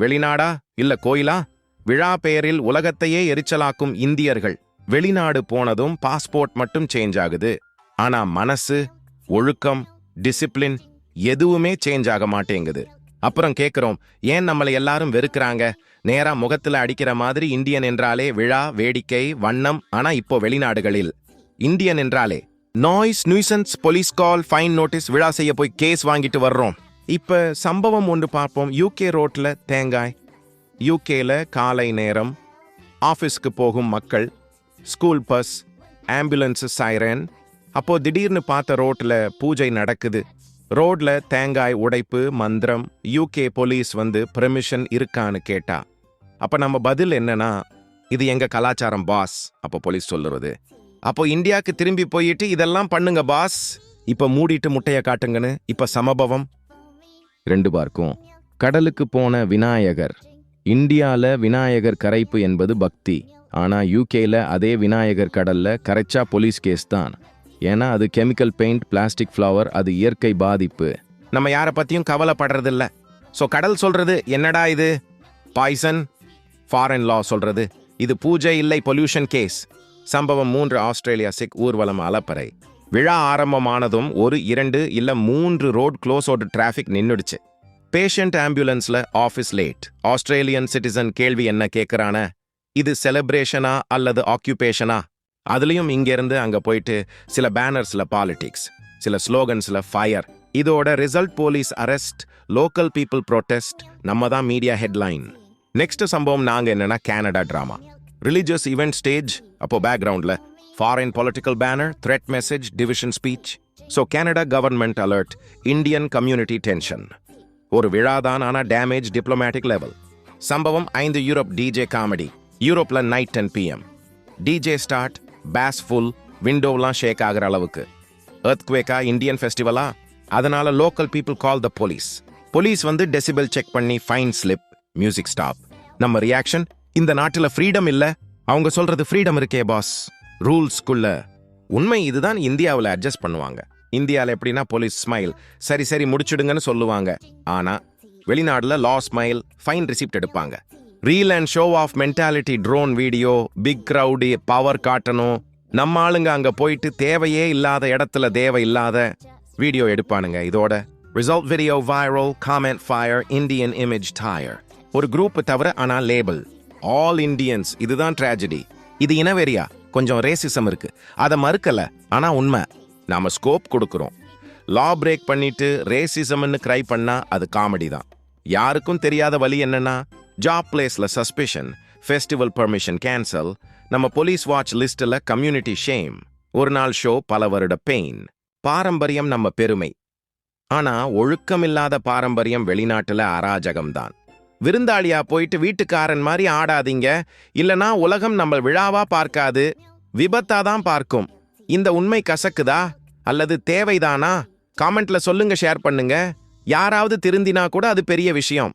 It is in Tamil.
வெளிநாடா இல்ல கோயிலா? விழா பெயரில் உலகத்தையே எரிச்சலாக்கும் இந்தியர்கள். வெளிநாடு போனதும் பாஸ்போர்ட் மட்டும் சேஞ்ச் ஆகுது. ஆனா மனசு ஒழுக்கம் டிசிப்ளின் எதுவுமே சேஞ்ச் ஆக மாட்டேங்குது. அப்புறம் கேட்குறோம் ஏன் நம்மளை எல்லாரும் வெறுக்கிறாங்க? நேரா முகத்துல அடிக்கிற மாதிரி இந்தியன் என்றாலே விழா வேடிக்கை வண்ணம் ஆனா இப்போ வெளிநாடுகளில். இந்தியன் என்றாலே noise nuisance police call fine notice விழா செய்ய போய் கேஸ் வாங்கிட்டு வர்றோம். இப்போ சம்பவம் ஒன்று பார்ப்போம். யூகே ரோட்டில் தேங்காய். யூகேல காலை நேரம். ஆஃபீஸ்க்கு போகும் மக்கள். ஸ்கூல் பஸ் ஆம்புலன்ஸ் சைரன் அப்போது திடீர்னு பார்த்த ரோட்டில் பூஜை நடக்குது. ரோட்ல தேங்காய் உடைப்பு மந்திரம் யூகே போலீஸ் வந்து பெர்மிஷன் இருக்கான்னு கேட்டா. அப்ப நம்ம பதில் என்னன்னா இது எங்க கலாச்சாரம் பாஸ் அப்போ போலீஸ் சொல்லுறது. அப்போ இந்தியாவுக்கு திரும்பி போயிட்டு இதெல்லாம் பண்ணுங்க பாஸ் இப்ப மூடிட்டு முட்டைய காட்டுங்கன்னு இப்ப சமபவம். ரெண்டு பார்க்கும். கடலுக்கு போன விநாயகர். இந்தியாவில் விநாயகர் கரைப்பு என்பது பக்தி. ஆனால் யூகேல அதே விநாயகர் கடலில் கரைச்சா போலீஸ் கேஸ் தான். ஏன்னா அது கெமிக்கல் பெயிண்ட் பிளாஸ்டிக் ஃப்ளவர் அது இயற்கை பாதிப்பு. நம்ம யாரை பற்றியும் கவலைப்படுறதில்ல. ஸோ கடல் சொல்கிறது என்னடா இது? பாய்சன் ஃபாரின் லா சொல்கிறது இது பூஜை இல்லை பொல்யூஷன் கேஸ் சம்பவம் மூன்று ஆஸ்திரேலியா சிக் ஊர்வலம் அலப்பறை. விழா ஆரம்பமானதும் ஒரு இரண்டு இல்ல மூன்று ரோட் க்ளோஸோட டிராஃபிக் நின்னுடுச்சு. பேஷண்ட் ஆம்புலன்ஸ்ல ஆஃபீஸ் லேட் ஆஸ்திரேலியன் சிட்டிசன் கேள்வி என்ன கேட்குறான இது செலிப்ரேஷனா அல்லது ஆக்யூபேஷனா அதுலயும் இங்க இருந்து அங்க போயிட்டு சில பேனர்ஸ்ல பாலிடிக்ஸ் சில ஸ்லோகன்ஸ்ல ஃபயர் இதோட result police arrest local people protest நம்ம தான் மீடியா ஹெட்லைன் நெக்ஸ்ட் சம்பவம் நாங்க என்னன்னா Canada drama religious event stage அப்போ பேக்ரவுண்ட்ல foreign political banner threat message division speech so Canada government alert Indian community tension ஒரு விழாதான் ஆனா டேமேஜ் டிப்ளமேட்டிக் லெவல் சம்பவம் ஐந்து Europe DJ comedy யூரோப்ல night ten PM DJ start bass full விண்டோலாம் shake ஆகிற அளவுக்கு. எர்த்குவேக்கா இந்தியன் ஃபெஸ்டிவலா அதனால local people call the police police வந்து டெசிபல் செக் பண்ணி ஃபைன் ஸ்லிப் மியூசிக் ஸ்டாப் நம்ம ரியாக்ஷன் இந்த நாட்டில் ஃப்ரீடம் இல்லை அவங்க சொல்றது ஃப்ரீடம் இருக்கே பாஸ் ரூல்ஸ்க்குள்ள உண்மை இதுதான் இந்தியாவில் அட்ஜஸ்ட் பண்ணுவாங்க. இந்தியாவில் எப்படின்னா போலீஸ் ஸ்மைல் சரி சரி முடிச்சிடுங்கன்னு சொல்லுவாங்க. ஆனால் வெளிநாட்டில் லா ஸ்மைல் ஃபைன் ரிசிப்ட் எடுப்பாங்க. Reel and show off mentality drone video big crowd power காட்டணும். நம்ம ஆளுங்க அங்கே போயிட்டு தேவையே இல்லாத இடத்துல தேவை இல்லாத வீடியோ எடுப்பானுங்க. இதோட result video viral comment fire Indian image tyre ஒரு குரூப் தவிர ஆனால் லேபிள் ஆல் இந்தியன்ஸ் இதுதான் ட்ராஜடி இது இனவெறியா? கொஞ்சம் ரேசிசம் இருக்கு. அதை மறுக்கல. ஆனா உண்மை நாம ஸ்கோப் கொடுக்குறோம். லா பிரேக் பண்ணிட்டு ரேசிசம்னு கிரை பண்ணா அது காமெடி தான். யாருக்கும் தெரியாத வழி என்னன்னா ஜாப் பிளேஸ்ல சஸ்பெஷன் ஃபெஸ்டிவல் பர்மிஷன் கேன்சல் நம்ம போலீஸ் வாட்ச் லிஸ்ட்ல கம்யூனிட்டி ஷேம் ஒரு நாள் ஷோ பல வருட பெயின் பாரம்பரியம் நம்ம பெருமை. ஆனா ஒழுக்கமில்லாத பாரம்பரியம் வெளிநாட்டுல அராஜகம்தான். விருந்தாளியா போயிட்டு வீட்டுக்காரன் மாதிரி ஆடாதீங்க. இல்லனா உலகம் நம்ம விழாவா பார்க்காது. விபத்தா தான் பார்க்கும். இந்த உண்மை கசக்குதா? அல்லது தேவைதானா? காமெண்ட்ல சொல்லுங்க ஷேர் பண்ணுங்க. யாராவது திருந்தினா கூட அது பெரிய விஷயம்.